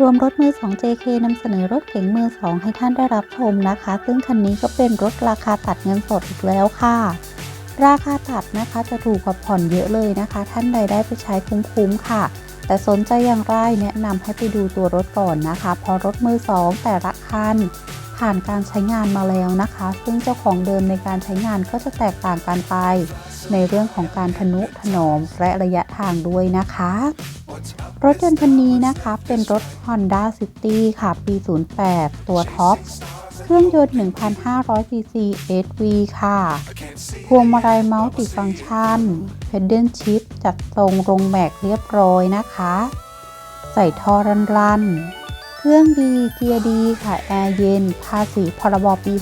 รวมรถมือ 2 JK นำเสนอรถเก๋งมือ 2 ให้ท่านได้รับชมนะคะ ซึ่งคันนี้ก็เป็นรถราคาตัดเงินสดอีกแล้วค่ะ ราคาตัดนะคะจะถูกกว่าผ่อนเยอะเลยนะคะ ท่านใดได้ไปใช้คุ้มๆค่ะ แต่สนใจอย่างไรแนะนำให้ไปดูตัวรถก่อนนะคะเพราะรถมือ 2 แต่ละคันผ่านการใช้งานมาแล้วนะคะ ซึ่งเจ้าของเดิมในการใช้งานก็จะแตกต่างกันไป ในเรื่องของการทนุถนอมและระยะทางด้วยนะคะ รถยนต์คันนี้นะคะ เป็นรถ Honda City ค่ะ ปี 08 ตัวท็อป เครื่องยนต์ 1,500 cc SV ค่ะ พวงมาลัยมัลติฟังก์ชัน Pedal Shift จัดทรงลงแม็กเรียบร้อยนะคะ ใส่ท่อรันรัน เครื่องดี เกียร์ดีค่ะ แอร์เย็น ภาษีพรบปี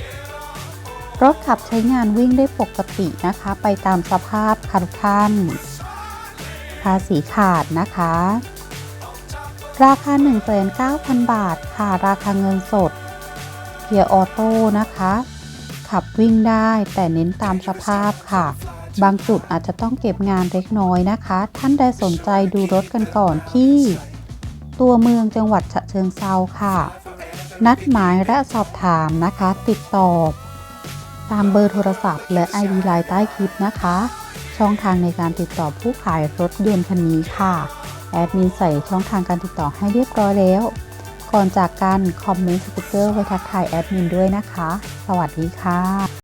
67 รถขับใช้งานวิ่งได้ปกตินะคะ ไปตามสภาพค่ะทุกท่าน ภาษีขาดนะคะ ราคา 19,000 บาทค่ะราคาเงินสด เกียร์ออโต้นะคะ ขับวิ่งได้แต่เน้นตามสภาพค่ะ บางจุดอาจจะต้องเก็บงานเล็กน้อยนะคะ ท่านใดสนใจดูรถกันก่อนที่ ตัวเมืองจังหวัดฉะเชิงเซาค่ะ นัดหมายและสอบถามนะคะ ติดต่อตามเบอร์โทรศัพท์และ ID ไลน์ใต้คลิปนะคะ ช่องทางในการติดต่อผู้ขายรถยนต์คันนี้ค่ะ แอดมินใส่ช่องทางการติดต่อให้เรียบร้อยแล้ว ก่อนจากกันคอมเมนต์สติกเกอร์ไว้ทักทายแอดมินด้วยนะคะ สวัสดีค่ะ